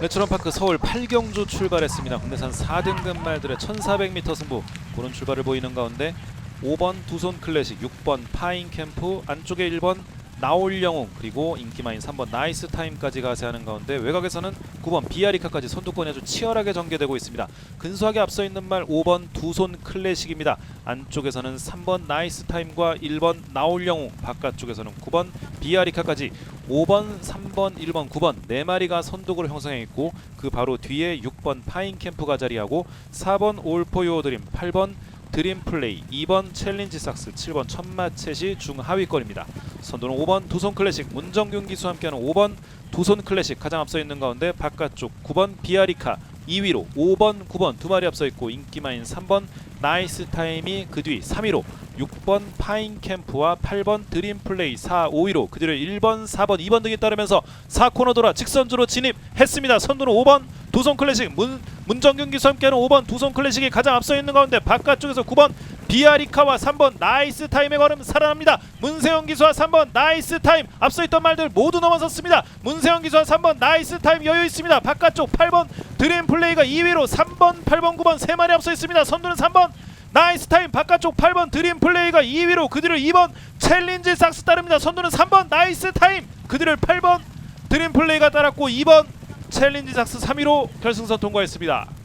내추럴파크 서울 8경주 출발했습니다. 국내산 4등급 말들의 1400m 승부 고른 출발을 보이는 가운데 5번 두손 클래식, 6번 파인 캠프, 안쪽에 1번 나올 영웅 그리고 인기마인 3번 나이스 타임까지 가세하는 가운데 외곽에서는 9번 비아리카까지 선두권이 아주 치열하게 전개되고 있습니다. 근소하게 앞서 있는 말 5번 두 손 클래식입니다. 안쪽에서는 3번 나이스 타임과 1번 나올 영웅 바깥쪽에서는 9번 비아리카까지 5번, 3번, 1번, 9번 네 마리가 선두구를 형성해 있고 그 바로 뒤에 6번 파인 캠프가 자리하고 4번 올포 요 드림, 8번 드림 플레이, 2번 챌린지 삭스, 7번 천마챗이 중하위권입니다. 선두는 5번 두손 클래식, 문정균 기수 함께하는 5번 두손 클래식 가장 앞서 있는 가운데 바깥쪽 9번 비아리카 2위로 5번, 9번 두 마리 앞서 있고 인기마인 3번 나이스 타임이 그 뒤 3위로 6번 파인 캠프와 8번 드림 플레이 4, 5위로 그 뒤를 1번, 4번, 2번 등이 따르면서 4코너 돌아 직선주로 진입했습니다. 선두는 5번 두손 클래식 문 문정균 기수 함께하는 5번 두손 클래식이 가장 앞서 있는 가운데 바깥쪽에서 9번 비아리카와 3번 나이스 타임의 걸음 살아납니다. 문세영 기수와 3번 나이스 타임 앞서 있던 말들 모두 넘어섰습니다. 문세영 기수와 3번 나이스 타임 여유 있습니다. 바깥쪽 8번 드림 플레이가 2위로 3번, 8번, 9번 세 마리 앞서 있습니다. 선두는 3번 나이스 타임 바깥쪽 8번 드림 플레이가 2위로 그 뒤를 2번 챌린지 삭스 따릅니다. 선두는 3번 나이스 타임 그 뒤를 8번 드림 플레이가 따랐고 2번 챌린지 삭스 3위로 결승선 통과했습니다.